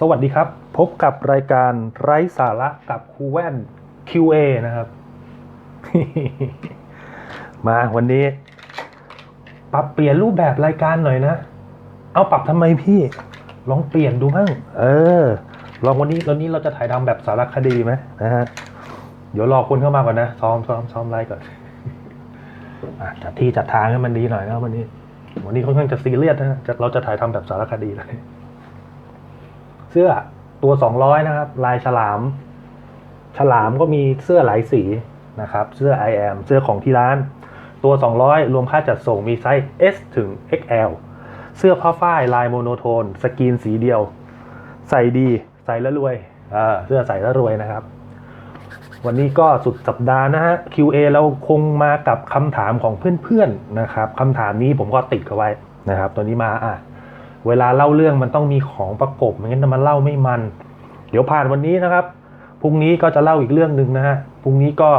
สวัสดีครับ พบกับรายการไร้สาระกับครูแว่น QA นะครับ มาวันนี้ ปรับเปลี่ยนรูปแบบรายการหน่อยนะ เอาปรับทำไมพี่ ลองเปลี่ยนดูบ้าง เออ ลองวันนี้วันนี้เราจะถ่ายทำแบบสารคดีไหมนะฮะ เดี๋ยวรอคนเข้ามาก่อนนะ ซ้อมซ้อมซ้อมไลฟ์ก่อนอะจัดที่จัดทางให้มันดีหน่อยนะวันนี้ วันนี้ค่อนข้างจะซีเรียสนะจะเราจะถ่ายทำแบบสารคดีเลย เสื้อตัวสองร้อยนะครับ ลายฉลาม ฉลามก็มีเสื้อหลายสีนะครับ เสื้อ I am เสื้อของที่ร้าน ตัว 200 รวมค่าจัดส่งมีไซส์ S ถึง XL เสื้อผ้าฝ้ายลายโมโนโทน สกรีนสีเดียว ใส่ดี ใส่แล้วรวยอ่าเสื้อใส่แล้วรวยนะครับ วันนี้ก็สุดสัปดาห์นะฮะ QA เราคงมากับคำถามของเพื่อนๆนะครับคำถามนี้ผมก็ติดเขาไว้นะครับ ตัวนี้มาอะ เวลาเล่าเรื่องมันต้องมีของประกบไม่งั้นมันเล่าไม่มัน เดี๋ยวผ่านวันนี้นะครับพรุ่งนี้ก็จะเล่าอีกเรื่องหนึ่งนะฮะพรุ่งนี้ก็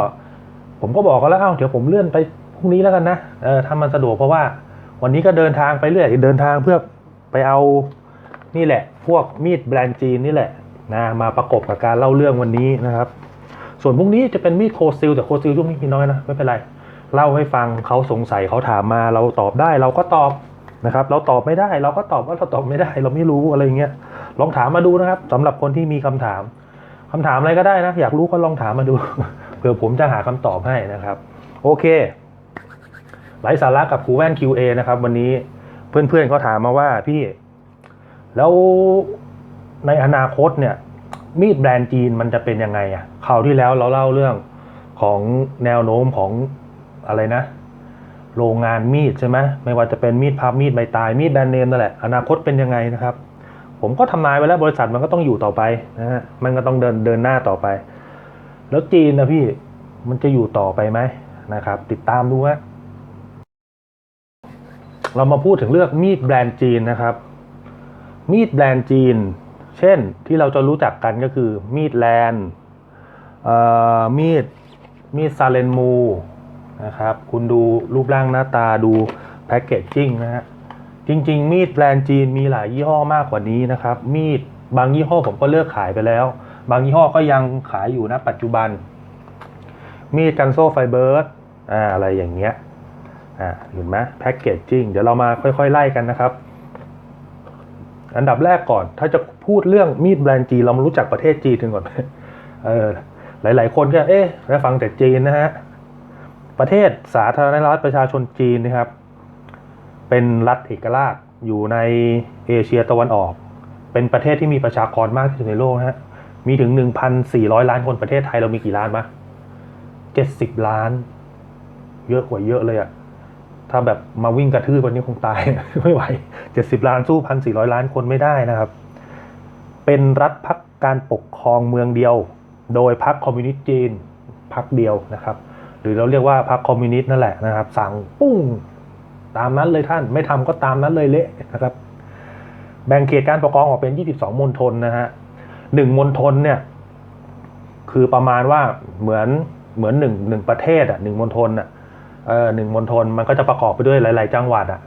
ผมก็บอกกันแล้วเอ้าเดี๋ยวผมเลื่อนไปพรุ่งนี้แล้วกันนะเออถ้ามันสะดวกเพราะว่า วันนี้ก็เดินทางไปเรื่อยเดินทางเพื่อไปเอานี่แหละ พวกมีดแบรนด์จีนนี่แหละนะมาประกบกับการเล่าเรื่องวันนี้นะครับ ส่วนพรุ่งนี้จะเป็นมีดโคซิลแต่โคซิลช่วงนี้มีน้อยนะไม่เป็นไรเล่าให้ฟังเขาสงสัยเขาถามมาเราตอบได้เราก็ตอบ นะครับเราตอบไม่ได้ เราก็ตอบว่าเราตอบไม่ได้ เราไม่รู้อะไรเงี้ยลองถามมาดูนะครับสำหรับคนที่มีคำถามคำถามอะไรก็ได้นะ อยากรู้ก็ลองถามมาดูเผื่อผมจะหาคำตอบให้นะครับ โอเคไร้สาระกับครูแว่น QA นะครับ วันนี้เพื่อนๆเขาถามมาว่าพี่ แล้วในอนาคตเนี่ย มีดแบรนด์จีนมันจะเป็นยังไงอะคราวที่แล้วเราเล่าเรื่องของแนวโน้มของอะไรนะ โรงงานมีดใช่ไหมไม่ว่าจะเป็นมีดพับมีดใบตายมีดแบรนด์เนมนั่นแหละอนาคตเป็นยังไงนะครับ ผมก็ทำนายไว้แล้วบริษัทมันก็ต้องอยู่ต่อไปนะฮะมันก็ต้องเดินเดินหน้าต่อไป แล้วจีนนะพี่มันจะอยู่ต่อไปไหมนะครับ ติดตามดูฮะเรามาพูดถึงเรื่องมีดแบรนด์จีนนะครับ มีดแบรนด์จีน เช่นที่เราจะรู้จักกันก็คือมีดแลนด์มีดมีดซาเลนมู นะครับ คุณดูรูปร่างหน้าตาดูแพคเกจจิ้งนะฮะ จริง ๆ มีดแบรนด์จีนมีหลายยี่ห้อมากกว่านี้นะครับ มีดบางยี่ห้อผมก็เลิกขายไปแล้ว บางยี่ห้อก็ยังขายอยู่นะปัจจุบัน มีดกันโซ่ไฟเบอร์อ่าอะไรอย่างเงี้ยอ่าเห็นไหมแพ็กเกจจิ้งเดี๋ยวเรามาค่อยๆ ไล่กันนะครับ อันดับแรกก่อน ถ้าจะพูดเรื่องมีดแบรนด์จีนเรามารู้จักประเทศจีนกันก่อนเออหลาย ๆ คนก็เอ๊ะแล้วฟังแต่จีนนะฮะ ประเทศสาธารณรัฐประชาชนจีนนะครับ เป็นรัฐเอกราชอยู่ในเอเชียตะวันออก เป็นประเทศที่มีประชากรมากที่สุดในโลกฮะมีถึง 1,400 ล้านคนประเทศไทยเรามีกี่ล้านมะ70 ล้าน เยอะกว่าเยอะเลยอะถ้าแบบมาวิ่งกระทืบวันนี้คงตาย ไม่ไหว 70 ล้านสู้ 1,400 ล้านคนไม่ได้นะครับ เป็นรัฐพักการปกครองเมืองเดียว โดยพรรคคอมมิวนิสต์จีนพรรคเดียวนะครับ หรือเราเรียกว่าพรรคคอมมิวนิสต์นั่นแหละนะครับ สั่งปุ้งตามนั้นเลยท่านไม่ทำก็ตามนั้นเลยเละนะครับ แบ่งเขตการปกครองออกเป็น 22 มณฑลนะฮะหนึ่งมณฑลเนี่ย คือประมาณว่าเหมือนเหมือนหนึ่งหนึ่งประเทศอะหนึ่งมณฑลอะเออหนึ่งมณฑลมันก็จะประกอบไปด้วยหลาย ๆ จังหวัดอะ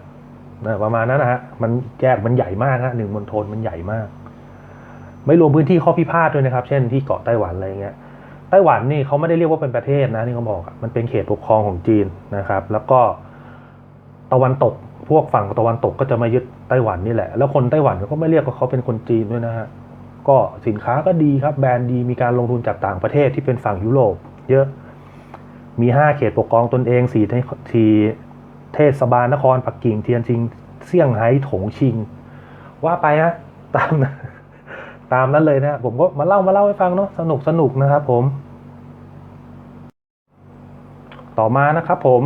ประมาณนั้นนะฮะมันแยกมันใหญ่มากฮะหนึ่งมณฑลมันใหญ่มาก ไม่รวมพื้นที่ข้อพิพาทด้วยนะครับ เช่นที่เกาะไต้หวันอะไรเงี้ย ไต้หวันนี่เขาไม่ได้เรียกว่าเป็นประเทศนะที่เขาบอกมันเป็นเขตปกครองของจีนนะครับ แล้วก็ตะวันตกพวกฝั่งตะวันตกก็จะมายึดไต้หวันนี่แหละ แล้วคนไต้หวันเขาก็ไม่เรียกว่าเขาเป็นคนจีนด้วยนะฮะก็สินค้าก็ดีครับแบรนด์ดีมีการลงทุนจากต่างประเทศที่เป็นฝั่งยุโรป เยอะมีห้าเขตปกครองตนเองสี่สี่เทศบาลนครปักกิ่งเทียนซิงเซี่ยงไฮ้ถงชิง ว่าไปฮะตามนั้น ตามนั้นเลยนะผมก็มาเล่ามาเล่าให้ฟังเนาะสนุกสนุกนะครับผม ต่อมานะครับผม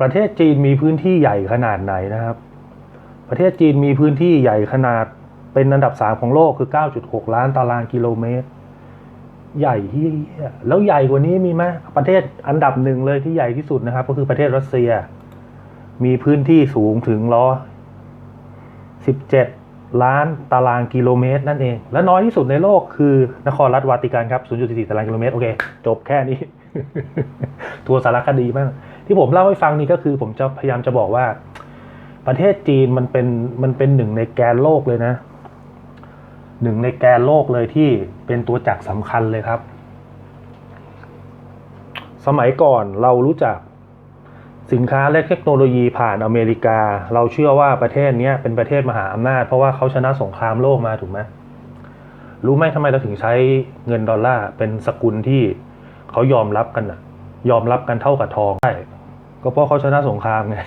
ประเทศจีนมีพื้นที่ใหญ่ขนาดไหนนะครับ ประเทศจีนมีพื้นที่ใหญ่ขนาดเป็นอันดับสามของโลกคือ 9.6 ล้านตารางกิโลเมตร ใหญ่ที่แล้วใหญ่กว่านี้มีไหมประเทศอันดับหนึ่งเลยที่ใหญ่ที่สุดนะครับ ก็คือประเทศรัสเซีย มีพื้นที่สูงถึงร้อสิบเจ็ด ล้านตารางกิโลเมตรนั่นเอง และน้อยที่สุดในโลกคือนครรัฐวาติกันครับ 0.44 ตารางกิโลเมตร โอเค จบแค่นี้ ทัวสารคดีมาก ที่ผมเล่าให้ฟังนี่ก็คือผมจะพยายามจะบอกว่า ประเทศจีนมันเป็นมันเป็นหนึ่งในแกนโลกเลยนะ หนึ่งในแกนโลกเลยที่เป็นตัวจักรสำคัญเลยครับ สมัยก่อนเรารู้จัก สินค้าและเทคโนโลยีผ่านอเมริกา เราเชื่อว่าประเทศนี้เป็นประเทศมหาอำนาจ เพราะว่าเขาชนะสงครามโลกมาถูกไหมรู้ไหมทำไมเราถึงใช้เงินดอลลาร์เป็นสกุลที่เขายอมรับกันอะยอมรับกันเท่ากับทองใช่ก็เพราะเขาชนะสงครามไง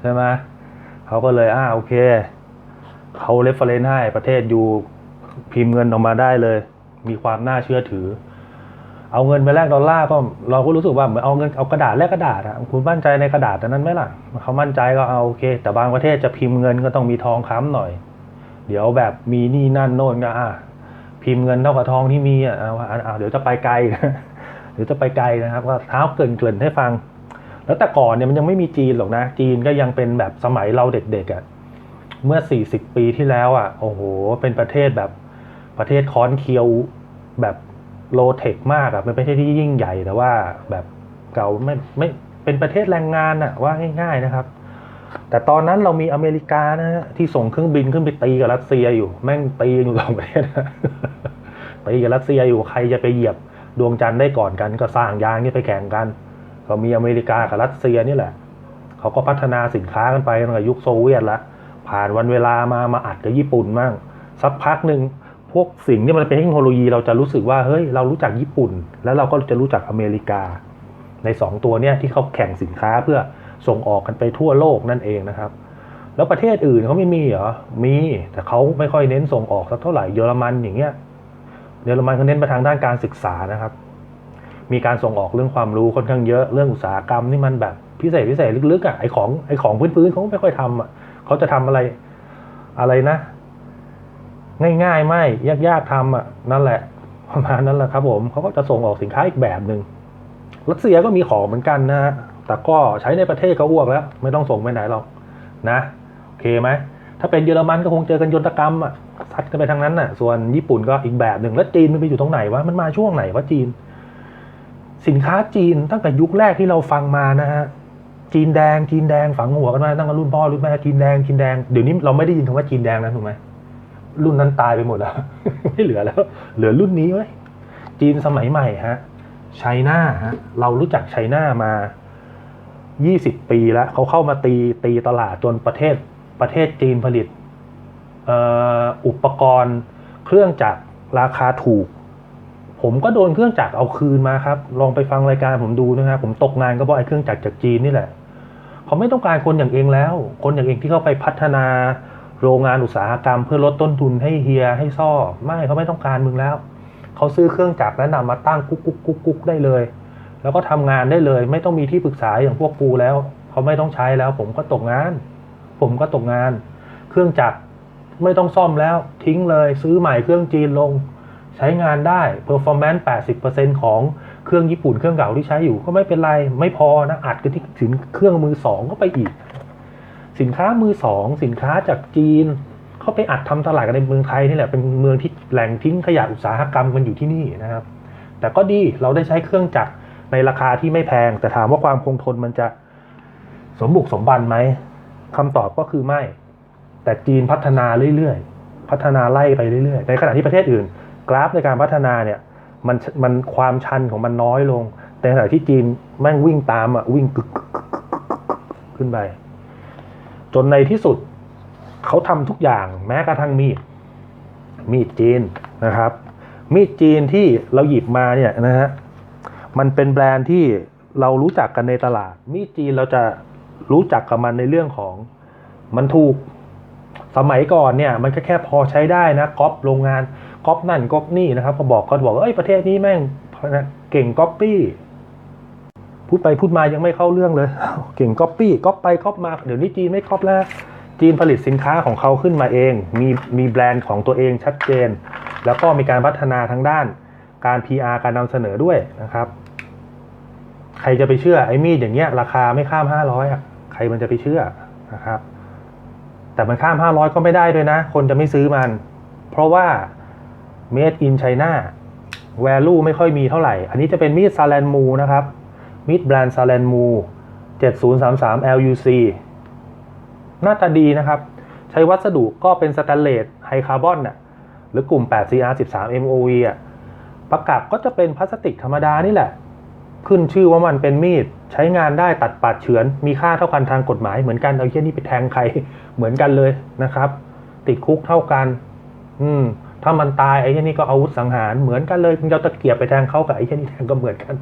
ใช่ไหมเขาก็เลยอ่าโอเคเขาเรฟเฟรนซ์ให้ประเทศยูพิมพ์เงินออกมาได้เลย มีความน่าเชื่อถือ เอาเงินไปแลกดอลลาร์ก็เราก็รู้สึกว่าเหมือนเอาเงินเอากระดาษแลกกระดาษอะคุณมั่นใจในกระดาษนนั้นไหมล่ะเขามั่นใจก็เอาโอเค แต่บางประเทศจะพิมพ์เงินก็ต้องมีทองค้ำหน่อย เดี๋ยวแบบมีนี่นั่นโน่นก็อะพิมพ์เงินเท่ากับทองที่มีอะเอาเดี๋ยวจะไปไกลเดี๋ยวจะไปไกลนะครับก็เท้าเกินเกินให้ฟัง แล้วแต่ก่อนเนี่ยมันยังไม่มีจีนหรอกนะ จีนก็ยังเป็นแบบสมัยเราเด็กๆอะ่ะเมื่อ 40 ปีที่แล้วอะ่ะโอ้โหเป็นประเทศแบบประเทศค้อนเคียวแบบ โลเทคมากอะ่ะเป็นประเทศที่ยิ่งใหญ่แต่ว่าแบบเก่าไม่ไม่เป็นประเทศแรงงานอะ่ะว่าง่ายๆนะครับ แต่ตอนนั้นเรามีอเมริกานะฮะที่ส่งเครื่องบินขึ้นไปตีกับรัสเซียอยู่ แม่งตีอยู่สองประเทศตีกับรัสเซียอยู่ใครจะไปเหยียบดวงจันทร์ได้ก่อนกันก็สร้างยานนี่ไปแข่งกัน ก็มีอเมริกากับรัสเซียนี่แหละเขาก็พัฒนาสินค้ากันไปตั้งแต่ยุคโซเวียตละผ่านวันเวลามามาอัดกับญี่ปุ่นมั่งสักพักหนึ่ง พวกสิ่งที่มันเป็นเทคโนโลยีเราจะรู้สึกว่าเฮ้ยเรารู้จักญี่ปุ่น แล้วเราก็จะรู้จักอเมริกา ในสองตัวเนี่ยที่เขาแข่งสินค้าเพื่อส่งออกกันไปทั่วโลกนั่นเองนะครับ แล้วประเทศอื่นเขาไม่มีเหรอมีแต่เขาไม่ค่อยเน้นส่งออกสักเท่าไหร่เยอรมันอย่างเงี้ยเยอรมันเขาเน้นไปทางด้านการศึกษานะครับ มีการส่งออกเรื่องความรู้ค่อนข้างเยอะเรื่องอุตสาหกรรมนี่มันแบบพิเศษพิเศษลึกๆอะไอของไอของพื้นๆเขาไม่ค่อยทำอะเขาจะทำอะไรอะไรนะ ง่ายๆ ไม่ยากๆทำอะนั่นแหละประมาณนั้นแหละครับผมเขาก็จะส่งออกสินค้าอีกแบบหนึ่งรัสเซียก็มีของเหมือนกันนะฮะแต่ก็ใช้ในประเทศก็อ้วกแล้ว ไม่ต้องส่งไปไหนหรอกนะโอเคไหมถ้าเป็นเยอรมันก็คงเจอกันยนตกรรมอะซัดกันไปทางนั้นน่ะ ส่วนญี่ปุ่นก็อีกแบบหนึ่งแล้วจีนมันไปอยู่ตรงไหนวะมันมาช่วงไหนวะจีน สินค้าจีนตั้งแต่ยุคแรกที่เราฟังมานะฮะจีนแดงจีนแดงฝังหัวกันมาตั้งแต่รุ่นพ่อรุ่นแม่จีนแดงจีนแดงเดี๋ยวนี้เราไม่ได้ยินคำว่าจีนแดงแล้วถูกไหม รุ่นนั้นตายไปหมดแล้ว ไม่เหลือแล้ว เหลือรุ่นนี้ไว้จีนสมัยใหม่ฮะไชน่าฮะเรารู้จักไชน่ามา 20 ปีแล้วเขาเข้ามาตีตีตลาดจนประเทศประเทศจีนผลิตอุปกรณ์เครื่องจักรราคาถูก ผมก็โดนเครื่องจักรเอาคืนมาครับ ลองไปฟังรายการผมดูนะครับผมตกงานก็เพราะไอ้เครื่องจักรจากจีนนี่แหละเขาไม่ต้องการคนอย่างเองแล้ว คนอย่างเองที่เข้าไปพัฒนา โรงงานอุตสาหกรรมเพื่อลดต้นทุนให้เฮียให้ซ่อ ไม่เขาไม่ต้องการมึงแล้ว เขาซื้อเครื่องจักรแล้วนำมาตั้งกุ๊กกุ๊กกุ๊กกุ๊กได้เลย แล้วก็ทำงานได้เลย ไม่ต้องมีที่ปรึกษาอย่างพวกปูแล้ว เขาไม่ต้องใช้แล้ว ผมก็ตกงาน ผมก็ตกงาน เครื่องจักรไม่ต้องซ่อมแล้ว ทิ้งเลย ซื้อใหม่เครื่องจีนลง ใช้งานได้ performance 80%ของเครื่องญี่ปุ่นเครื่องเก่าที่ใช้อยู่ก็ไม่เป็นไร ไม่พอนะอัดกันที่ถึงเครื่องมือสองก็ไปอีก สินค้ามือสอง สินค้าจากจีน เขาไปอัดทำตลาดกันในเมืองไทยนี่แหละเป็นเมืองที่แหล่งทิ้งขยะอุตสาหกรรมกันอยู่ที่นี่นะครับ แต่ก็ดีเราได้ใช้เครื่องจักรในราคาที่ไม่แพง แต่ถามว่าความคงทนมันจะสมบุกสมบันไหมคำตอบก็คือไม่ แต่จีนพัฒนาเรื่อยๆ พัฒนาไล่ไปเรื่อยๆ ในขณะที่ประเทศอื่น กราฟในการพัฒนาเนี่ยมันมันความชันของมันน้อยลง แต่ขณะที่จีนแม่งวิ่งตามอะวิ่งกึกขึ้นไป จนในที่สุดเขาทำทุกอย่างแม้กระทั่งมีด มีดจีนนะครับ มีดจีนที่เราหยิบมาเนี่ยนะฮะมันเป็นแบรนด์ที่เรารู้จักกันในตลาด มีดจีนเราจะรู้จักกับมันในเรื่องของมันถูกสมัยก่อนเนี่ยมันก็แค่พอใช้ได้นะก๊อปโรงงานก๊อปนั่นก๊อปนี่นะครับพอบอกก็บอกว่าเอ้ยประเทศนี้แม่งเก่งก๊อปปี้ พูดไปพูดมายังไม่เข้าเรื่องเลย เก่งก๊อปปี้ก๊อปไปก๊อปมา เดี๋ยวนี้จีนไม่ก๊อปแล้ว จีนผลิตสินค้าของเขาขึ้นมาเอง มีมีแบรนด์ของตัวเองชัดเจน แล้วก็มีการพัฒนาทางด้านการ PR การนำเสนอด้วยนะครับ ใครจะไปเชื่อไอ้มีดอย่างเงี้ยราคาไม่ข้ามห้าร้อยอะใครมันจะไปเชื่อนะครับ แต่มันข้ามห้าร้อยก็ไม่ได้ด้วยนะ คนจะไม่ซื้อมัน เพราะว่า made in China value ไม่ค่อยมีเท่าไหร่ อันนี้จะเป็นมีดซา l ลนมูนะครับ มีดแบรนด์ซา l ลนมู7033 LUC หน้าตาดีนะครับ ใช้วัสดุก็เป็นสแตนเลสไฮคาร์บอนน่ะหรือกลุ่ม 8CR 13 MOV อะประกับก็จะเป็นพลาสติกธรรมดานี่แหละ ขึ้นชื่อว่ามันเป็นมีด ใช้งานได้ตัดปัดเฉือน มีค่าเท่ากันทางกฎหมายเหมือนกัน เอาเชี่ยนี่ไปแทงใครเหมือนกันเลยนะครับ ติดคุกเท่ากัน อืมถ้ามันตายไอ้เชี่ยนี่ก็อาวุธสังหารเหมือนกันเลยมึงจะเอาตะเกียบไปแทงเขากับไอ้เชี่ยนี่แทงก็เหมือนกัน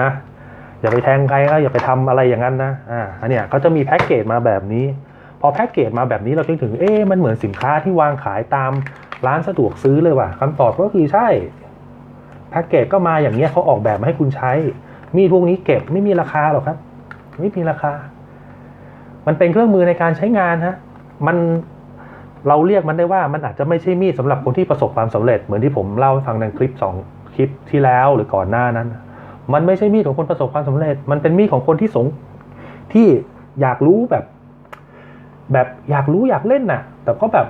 นะ อย่าไปแทงใครก็อย่าไปทำอะไรอย่างนั้นนะอ่าอันเนี้ยเขาจะมีแพ็กเกจมาแบบนี้ พอแพ็กเกจมาแบบนี้เราคิดถึงเอ๊ะมันเหมือนสินค้าที่วางขายตามร้านสะดวกซื้อเลยว่ะคำตอบก็คือใช่แพ็กเกจก็มาอย่างเงี้ยเขาออกแบบมาให้คุณใช้ มีพวกนี้เก็บไม่มีราคาหรอกครับ ไม่มีราคา มันเป็นเครื่องมือในการใช้งานฮะมันเราเรียกมันได้ว่ามันอาจจะไม่ใช่มีดสำหรับคนที่ประสบความสำเร็จเหมือนที่ผมเล่าให้ฟังในคลิปสองคลิปที่แล้วหรือก่อนหน้านั้น มันไม่ใช่มีดของคนประสบความสำเร็จ มันเป็นมีดของคนที่สงที่อยากรู้แบบ แบบอยากรู้อยากเล่นน่ะ แต่ก็แบบ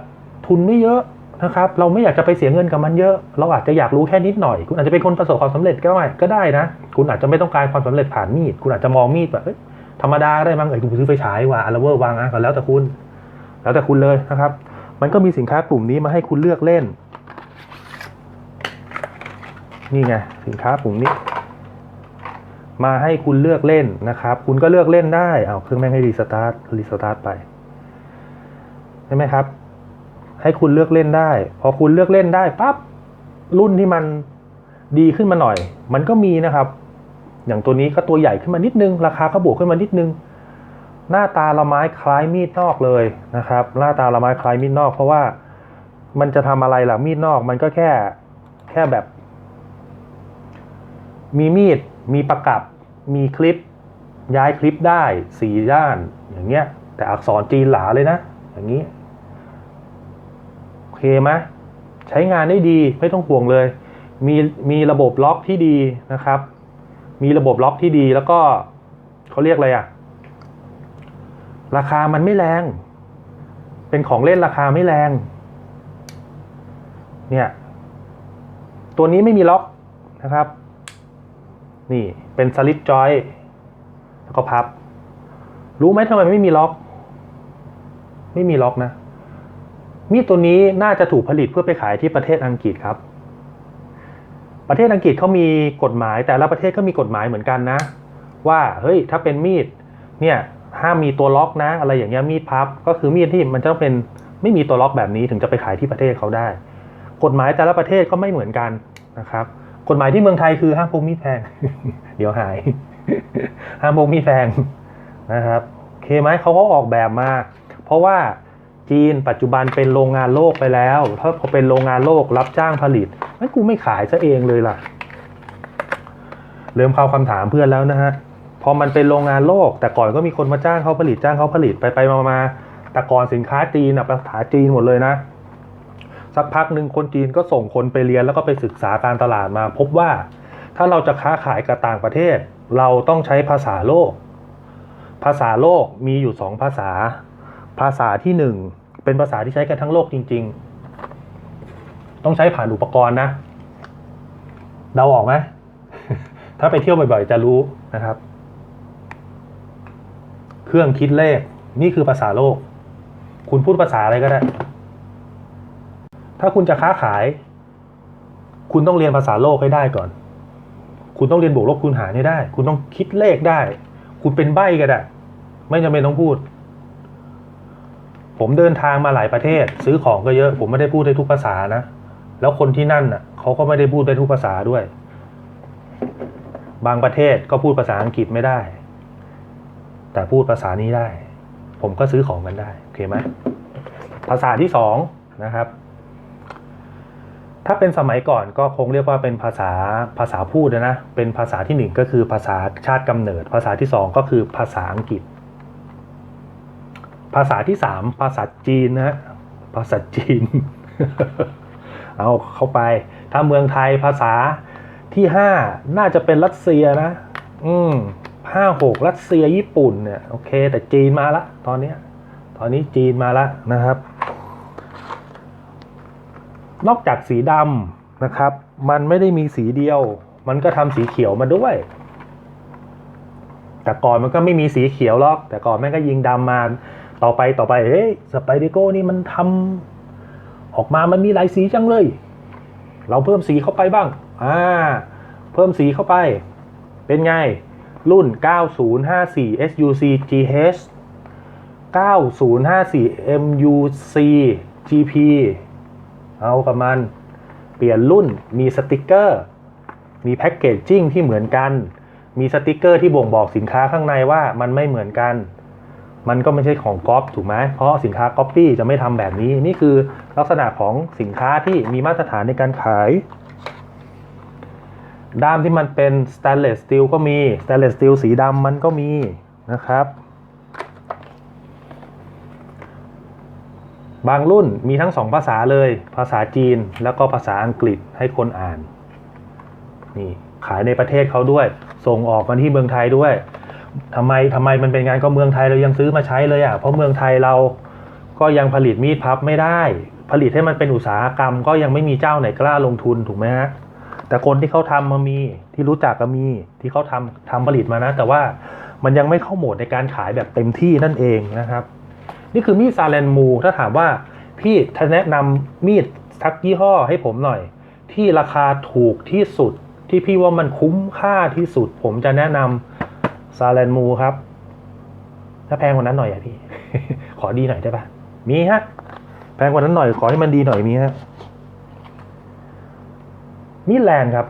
ทุนไม่เยอะนะครับ เราไม่อยากจะไปเสียเงินกับมันเยอะ เราอาจจะอยากรู้แค่นิดหน่อย คุณอาจจะเป็นคนประสบความสำเร็จก็ได้ก็ได้นะ คุณอาจจะไม่ต้องการความสำเร็จผ่านมีด คุณอาจจะมองมีดแบบธรรมดาได้มั้งเอ้ยคุณซื้อไฟฉายว่าอาร์เวอร์วางอะก็แล้วแต่คุณ แล้วแต่คุณเลยนะครับ มันก็มีสินค้ากลุ่มนี้มาให้คุณเลือกเล่น นี่ไงสินค้ากลุ่มนี้ มาให้คุณเลือกเล่นนะครับ คุณก็เลือกเล่นได้เอาเครื่องแม่งให้รีสตาร์ทรีสตาร์ทไปใช่ไหมครับ ให้คุณเลือกเล่นได้ พอคุณเลือกเล่นได้ปั๊บรุ่นที่มันดีขึ้นมาหน่อย มันก็มีนะครับ อย่างตัวนี้ก็ตัวใหญ่ขึ้นมานิดนึง ราคาก็บวกขึ้นมานิดนึง หน้าตาละไม้คล้ายมีดนอกเลยนะครับ หน้าตาละไม้คล้ายมีดนอก เพราะว่ามันจะทำอะไรล่ะมีดนอก มันก็แค่แค่แบบ มีมีด มีประกับมีคลิปย้ายคลิปได้สี่ด้านอย่างเงี้ย แต่อักษรจีนหลาเลยนะ อย่างนี้ โอเคไหมใช้งานได้ดีไม่ต้องห่วงเลย มีมีระบบล็อกที่ดีนะครับ มีระบบล็อกที่ดีแล้วก็เขาเรียกอะไรอะราคามันไม่แรง เป็นของเล่นราคาไม่แรง เนี่ย ตัวนี้ไม่มีล็อกนะครับ นี่เป็นสลิปจอยแล้วก็พับ รู้ไหมทำไมไม่มีล็อก ไม่มีล็อกนะ มีดตัวนี้น่าจะถูกผลิตเพื่อไปขายที่ประเทศอังกฤษครับ ประเทศอังกฤษเขามีกฎหมายแต่ละประเทศก็มีกฎหมายเหมือนกันนะ ว่าเฮ้ยถ้าเป็นมีดเนี่ยห้ามมีตัวล็อกนะ อะไรอย่างเงี้ยมีดพับ ก็คือมีดที่มันจะต้องเป็นไม่มีตัวล็อกแบบนี้ถึงจะไปขายที่ประเทศเขาได้ กฎหมายแต่ละประเทศก็ไม่เหมือนกันนะครับ กฎหมายที่เมืองไทยคือห้ามพกมีดแพงเดี๋ยวหาย ห้ามพกมีดแพงนะครับโอเคไหมเขาก็ออกแบบมา เพราะว่าจีนปัจจุบันเป็นโรงงานโลกไปแล้ว ถ้าพอเป็นโรงงานโลกรับจ้างผลิตงั้นกูไม่ขายซะเองเลยล่ะ เริ่มเข้าคำถามเพื่อนแล้วนะฮะ พอมันเป็นโรงงานโลก แต่ก่อนก็มีคนมาจ้างเขาผลิตจ้างเขาผลิตไปไปมามาแต่ก่อนสินค้าจีนอะภาษาจีนหมดเลยนะ สักพักหนึ่งคนจีนก็ส่งคนไปเรียนแล้วก็ไปศึกษาการตลาดมา พบว่าถ้าเราจะค้าขายกับต่างประเทศ เราต้องใช้ภาษาโลก ภาษาโลกมีอยู่สองภาษา ภาษาที่หนึ่งเป็นภาษาที่ใช้กันทั้งโลกจริง ๆ ต้องใช้ผ่านอุปกรณ์นะเดาออกไหมถ้าไปเที่ยวบ่อยๆจะรู้นะครับ เครื่องคิดเลขนี่คือภาษาโลก คุณพูดภาษาอะไรก็ได้ ถ้าคุณจะค้าขาย คุณต้องเรียนภาษาโลกให้ได้ก่อน คุณต้องเรียนบวกลบคูณหารให้ได้ คุณต้องคิดเลขได้ คุณเป็นใบก็ได้ ไม่จำเป็นต้องพูด ผมเดินทางมาหลายประเทศ ซื้อของก็เยอะ ผมไม่ได้พูดได้ทุกภาษานะ แล้วคนที่นั่นน่ะเขาก็ไม่ได้พูดได้ทุกภาษาด้วย บางประเทศก็พูดภาษาอังกฤษไม่ได้ แต่พูดภาษานี้ได้ ผมก็ซื้อของกันได้ โอเคไหมภาษาที่สองนะครับ ถ้าเป็นสมัยก่อนก็คงเรียกว่าเป็นภาษาภาษาพูดนะ เป็นภาษาที่หนึ่งก็คือภาษาชาติกำเนิด ภาษาที่สองก็คือภาษาอังกฤษ ภาษาที่สามภาษาจีนนะฮะภาษาจีน เอาเข้าไป ถ้าเมืองไทยภาษาที่ห้าน่าจะเป็นรัสเซียนะ อืมห้าหกรัสเซียญี่ปุ่นเนี่ยโอเค แต่จีนมาละ ตอนเนี้ย ตอนนี้จีนมาละนะครับ นอกจากสีดำนะครับ มันไม่ได้มีสีเดียว มันก็ทำสีเขียวมาด้วย แต่ก่อนมันก็ไม่มีสีเขียวหรอก แต่ก่อนแม่งก็ยิงดำมา ต่อไปต่อไปเฮ้ยสไปเดโก้นี่มันทำออกมามันมีหลายสีจังเลย เราเพิ่มสีเข้าไปบ้าง อ่า เพิ่มสีเข้าไป เป็นไง รุ่น 9054 SUC GH 9054 MUC GP เอากับมัน เปลี่ยนรุ่นมีสติกเกอร์ มีแพ็กเกจจิ้งที่เหมือนกัน มีสติกเกอร์ที่บ่งบอกสินค้าข้างในว่ามันไม่เหมือนกัน มันก็ไม่ใช่ของก๊อปถูกไหมเพราะสินค้าก๊อปปี้จะไม่ทำแบบนี้ นี่คือลักษณะของสินค้าที่มีมาตรฐานในการขายด้ามที่มันเป็นสแตนเลสสตีลก็มีสแตนเลสสตีลสีดำมันก็มีนะครับ บางรุ่นมีทั้งสองภาษาเลย ภาษาจีนแล้วก็ภาษาอังกฤษให้คนอ่าน นี่ขายในประเทศเขาด้วย ส่งออกมาที่เมืองไทยด้วยทำไมทำไมมันเป็นงานก็เมืองไทยเรายังซื้อมาใช้เลยอะ เพราะเมืองไทยเราก็ยังผลิตมีดพับไม่ได้ ผลิตให้มันเป็นอุตสาหกรรม ก็ยังไม่มีเจ้าไหนกล้าลงทุนถูกไหมฮะ แต่คนที่เขาทำมามีที่รู้จักก็มีที่เขาทำทำผลิตมานะ แต่ว่ามันยังไม่เข้าโหมดในการขายแบบเต็มที่นั่นเองนะครับ นี่คือมีดซาเลนมูถ้าถามว่าพี่ถ้าแนะนำมีดทักยี่ห้อให้ผมหน่อย ที่ราคาถูกที่สุดที่พี่ว่ามันคุ้มค่าที่สุด ผมจะแนะนำซาเลนมูครับ ถ้าแพงกว่านั้นหน่อยอะพี่ ขอดีหน่อยได้ปะมีฮะ แพงกว่านั้นหน่อยขอให้มันดีหน่อยมีฮะมีแลนด์ครับ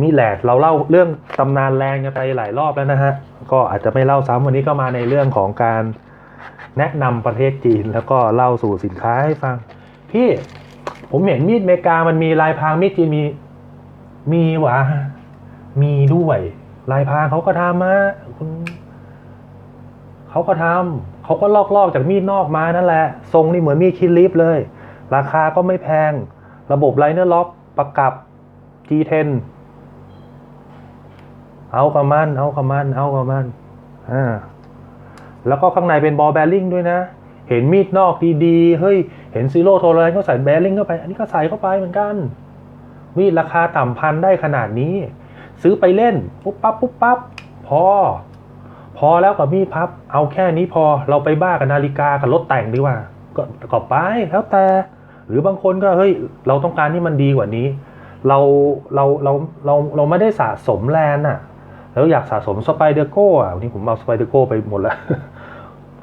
มีแลนด์เราเล่าเรื่องตำนานแลนด์กันไปหลายรอบแล้วนะฮะ ก็อาจจะไม่เล่าซ้ำวันนี้ก็มาในเรื่องของการ แนะนำประเทศจีนแล้วก็เล่าสู่สินค้าให้ฟัง พี่ผมเห็นมีดเมกามันมีลายพรางมีดจีนมี มีวะมีด้วย ลายพรางเขาก็ทำมาคุณเขาก็ทำเขาก็ลอกลอกๆจากมีดนอกมานั่นแหละ ทรงนี่เหมือนมีดคิดลิฟเลย ราคาก็ไม่แพง ระบบไลเนอร์ล็อกประกับ G10 เอากับมัน เอากับมัน เอากับมัน อ่า แล้วก็ข้างในเป็นบอลแบริ่งด้วยนะ เห็นมีดนอกดีๆ เฮ้ย เห็นซีโร่โทรเลนก็ใส่แบริ่งเข้าไป อันนี้ก็ใส่เข้าไปเหมือนกัน มีดราคาต่ำพันได้ขนาดนี้ ซื้อไปเล่น ปุ๊บปั๊บปุ๊บปั๊บพอ พอแล้วกับมีดพับ เอาแค่นี้พอเราไปบ้ากับนาฬิกากับรถแต่งดีกว่า ก็ก็ไปแล้วแต่ หรือบางคนก็เฮ้ยเราต้องการที่มันดีกว่านี้ เราเราเราเราเราไม่ได้สะสมแลนด์อะ แล้วอยากสะสมสไปเดอร์โก้อะวันนี้ผมเอาสไปเดอร์โก้ไปหมดแล้ว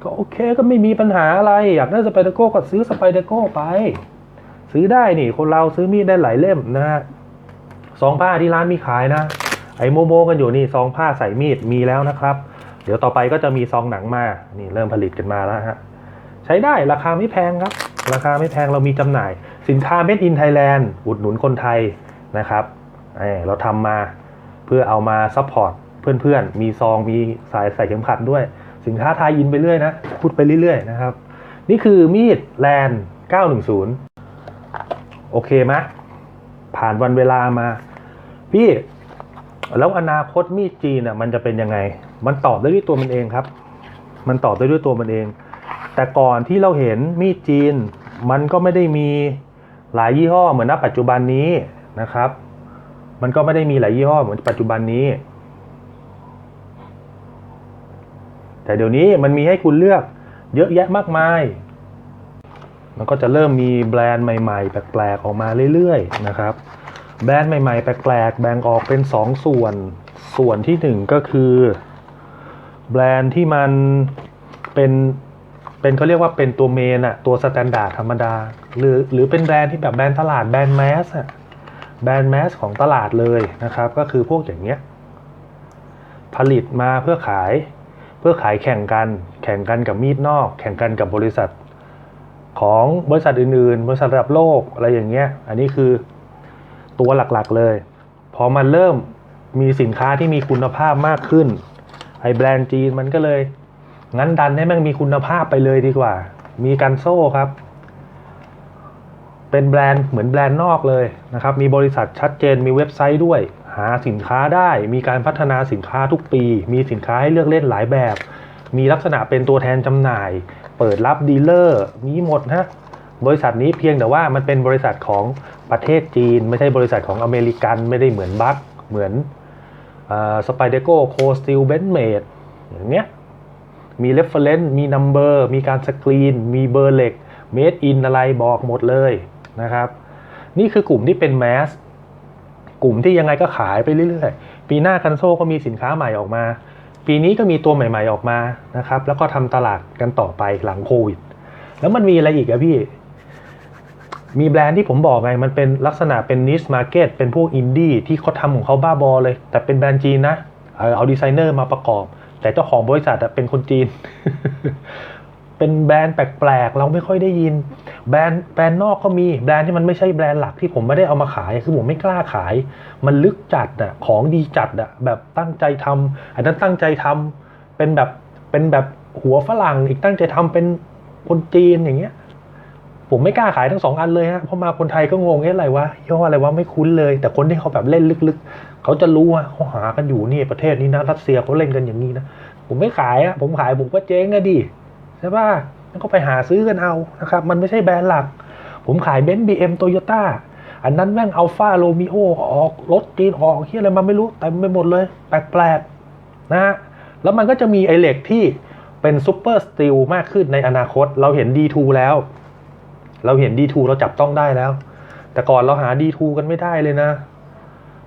ก็โอเคก็ไม่มีปัญหาอะไร อยากได้สไปเดอร์โก้ก็ซื้อสไปเดอร์โก้ไป ซื้อได้นี่ คนเราซื้อมีดได้หลายเล่มนะฮะซองผ้าที่ร้านมีขายนะ ไอโมโมกันอยู่นี่ซองผ้าใส่มีดมีแล้วนะครับ เดี๋ยวต่อไปก็จะมีซองหนังมา นี่เริ่มผลิตกันมาแล้วฮะใช้ได้ราคาไม่แพงครับ ราคาไม่แพงเรามีจำหน่าย สินค้า Made in Thailand อุดหนุนคนไทยนะครับเอ้ยเราทำมาเพื่อเอามาซัพพอร์ต เพื่อนๆ มีซองมีสายใส่เข็มขัดด้วย สินค้าไทยอินไปเรื่อยนะ พูดไปเรื่อยๆนะครับ นี่คือมีดแลนด์910 โอเคไหมผ่านวันเวลามา พี่แล้วอนาคตมีดจีนอะมันจะเป็นยังไง มันตอบได้ด้วยตัวมันเองครับ มันตอบได้ด้วยตัวมันเอง แต่ก่อนที่เราเห็นมีดจีน มันก็ไม่ได้มีหลายยี่ห้อเหมือนณปัจจุบันนี้นะครับ มันก็ไม่ได้มีหลายยี่ห้อเหมือนปัจจุบันนี้ แต่เดี๋ยวนี้มันมีให้คุณเลือกเยอะแยะมากมาย มันก็จะเริ่มมีแบรนด์ใหม่ๆ แปลกๆออกมาเรื่อยๆนะครับ แบรนด์ใหม่ๆ แปลกๆ แบ่งออกเป็น 2 ส่วน ส่วนที่ 1 ก็คือแบรนด์ที่มันเป็นเป็นเขาเรียกว่าเป็นตัวเมนอะตัวสแตนดาร์ดธรรมดา หรือหรือเป็นแบรนด์ที่แบบแบรนด์ตลาดแบรนด์แมสอะแบรนด์แมสของตลาดเลยนะครับ ก็คือพวกอย่างเงี้ยผลิตมาเพื่อขาย พื่อขายแข่งกัน แข่งกันกับมีดนอก แข่งกันกับบริษัท ของบริษัทอื่นๆ บริษัทระดับโลกอะไรอย่างเงี้ย อันนี้คือตัวหลักๆเลย พอมันเริ่มมีสินค้าที่มีคุณภาพมากขึ้น ไอ้แบรนด์จีนมันก็เลย งั้นดันให้ม่งมีคุณภาพไปเลยดีกว่า มีกันโซ่ครับ เป็นแบรนด์เหมือนแบรนด์นอกเลยนะครับ มีบริษัทชัดเจน มีเว็บไซต์ด้วย หาสินค้าได้ มีการพัฒนาสินค้าทุกปี มีสินค้าให้เลือกเล่นหลายแบบ มีลักษณะเป็นตัวแทนจำหน่าย เปิดรับดีลเลอร์ มีหมดฮะบริษัทนี้เพียงแต่ว่ามันเป็นบริษัทของประเทศจีน ไม่ใช่บริษัทของอเมริกันไม่ได้เหมือนบัคเหมือนสไปเดโก้โคสติลเบนเมดอย่างเงี้ยมี reference มี number มีการสกรีน มีเบอร์เหล็ก made in อะไรบอกหมดเลยนะครับ นี่คือกลุ่มที่เป็นแมส กลุ่มที่ยังไงก็ขายไปเรื่อยๆ ปีหน้าคันโซก็มีสินค้าใหม่ออกมา ปีนี้ก็มีตัวใหม่ ๆออกมานะครับ แล้วก็ทำตลาดกันต่อไปหลังโควิด แล้วมันมีอะไรอีกอะพี่ มีแบรนด์ที่ผมบอกไง มันเป็นลักษณะเป็นนิชมาร์เก็ตเป็นพวกอินดี้ที่เขาทำของเขาบ้าบอเลย แต่เป็นแบรนด์จีนนะ เอาดีไซเนอร์มาประกอบ แต่เจ้าของบริษัทเป็นคนจีน เป็นแบรนด์แปลกๆ เราไม่ค่อยได้ยิน แบรนด์แบรนด์นอกก็มีแบรนด์ที่มันไม่ใช่แบรนด์หลักที่ผมไม่ได้เอามาขาย คือผมไม่กล้าขาย มันลึกจัดอะของดีจัดอะแบบตั้งใจทำอันนั้นตั้งใจทำเป็นแบบเป็นแบบหัวฝรั่งอีกตั้งใจทำเป็นคนจีนอย่างเงี้ย ผมไม่กล้าขายทั้งสองอันเลยฮะพราะมาคนไทยก็งงเอ๊ะอะไรวะย่ออะไรวะไม่คุ้นเลย แต่คนที่เขาแบบเล่นลึกๆ เขาจะรู้ว่าเขาหากันอยู่นี่ประเทศนี้นะรัสเซียเขาเล่นกันอย่างนี้นะผมไม่ขายอะผมขายผมก็เจ๊งอะดิ ใช่ป่ะแล้วก็ไปหาซื้อกันเอานะครับ มันไม่ใช่แบรนด์หลัก ผมขายเบนซ์บีเอ็มโตโยต้าอันนั้นแม่งอัลฟาโรมิโอออกรถจีนออกที่อะไรมาไม่รู้เต็มไปหมดเลย แปลกๆนะฮะแล้วมันก็จะมีไอเหล็กที่เป็นซูเปอร์สตีลมากขึ้นในอนาคต เราเห็น D2 แล้ว เราเห็น D2 เราจับต้องได้แล้ว แต่ก่อนเราหา D2 กันไม่ได้เลยนะ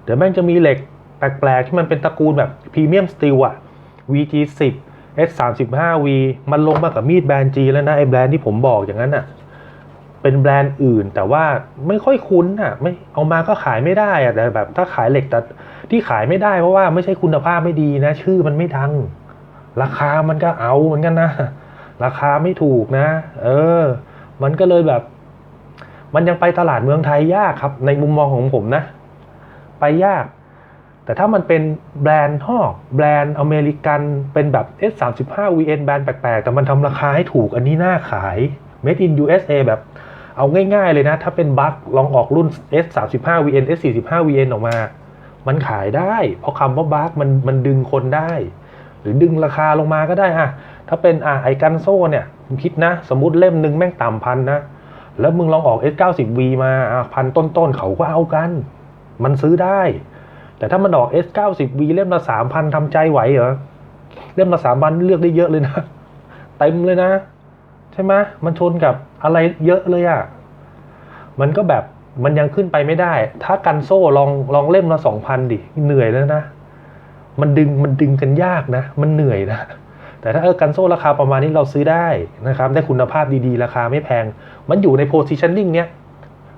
เดี๋ยวแม่งจะมีเหล็กแปลกๆ ที่มันเป็นตระกูลแบบพรีเมียมสตีลอะ VG10 S35V มันลงมากับมีดแบรนด์จีแล้วนะไอ้แบรนด์ที่ผมบอกอย่างนั้นอะเป็นแบรนด์อื่นแต่ว่าไม่ค่อยคุ้นอะไม่เอามาก็ขายไม่ได้อะแต่แบบถ้าขายเหล็กแต่ที่ขายไม่ได้เพราะว่าไม่ใช่คุณภาพไม่ดีนะ ชื่อมันไม่ดัง ราคามันก็เอาเหมือนกันนะ ราคาไม่ถูกนะ เออ มันก็เลยแบบ มันยังไปตลาดเมืองไทยยากครับ ในมุมมองของผมนะ ไปยาก แต่ถ้ามันเป็นแบรนด์ฮอกแบรนด์อเมริกัน เป็นแบบ S35VN แบรนด์แปลกๆ แต่มันทำราคาให้ถูกอันนี้น่าขาย Made in USA แบบเอาง่ายๆเลยนะ ถ้าเป็นบัคลองออกรุ่น S35VN S45VN ออกมา มันขายได้ เพราะคำว่าบัคมันมันดึงคนได้ หรือดึงราคาลงมาก็ได้อะถ้าเป็นอะไอกันโซ่เนี่ยผมคิดนะ สมมติเล่มหนึ่งแม่งต่ำพันนะ แล้วมึงลองออก S90V มาพันต้นๆเขาก็เอากัน มันซื้อได้ แต่ถ้ามันออก S90V เล่มละสามพันทำใจไหวเหรอ เล่มละสามพันเลือกได้เยอะเลยนะ เต็มเลยนะ ใช่ไหมมันชนกับอะไรเยอะเลยอะ่ะ มันก็แบบมันยังขึ้นไปไม่ได้ ถ้ากันโซ่ลองลองเล่มละสองพันดิ เหนื่อยแล้วนะ มันดึงมันดึงกันยากนะ มันเหนื่อยนะ แต่ถ้าเออกันโซ่ราคาประมาณนี้เราซื้อได้นะครับ ได้คุณภาพดีๆ ราคาไม่แพง มันอยู่ใน positioning เนี้ย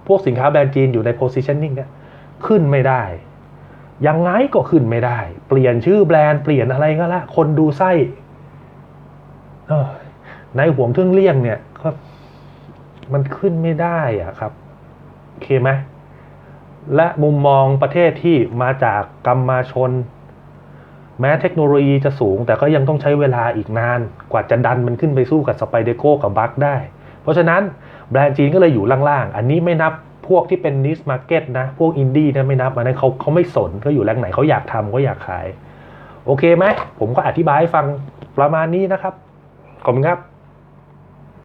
พวกสินค้าแบรนด์จีนอยู่ใน positioning เนี้ย ขึ้นไม่ได้ ยังไงก็ขึ้นไม่ได้ เปลี่ยนชื่อแบรนด์เปลี่ยนอะไรก็ละคนดูไส้ในห่วงเครื่องเลี่ยงเนี่ยก็มันขึ้นไม่ได้อะครับโอเคไหมและมุมมองประเทศที่มาจากกรรมาชน แม้เทคโนโลยีจะสูง แต่ก็ยังต้องใช้เวลาอีกนาน กว่าจะดันมันขึ้นไปสู้กับสไปเดโก้กับบัคได้ เพราะฉะนั้นแบรนด์จีนก็เลยอยู่ล่างๆ อันนี้ไม่นับ พวกที่เป็นนิสมาร์เก็ตนะ พวกอินดี้นะไม่นับอันนั้นเขาเขาไม่สนเขาอยู่แรงไหนเขาอยากทำเขาอยากขาย โอเคไหมผมก็อธิบายให้ฟังประมาณนี้นะครับ ขอบคุณครับ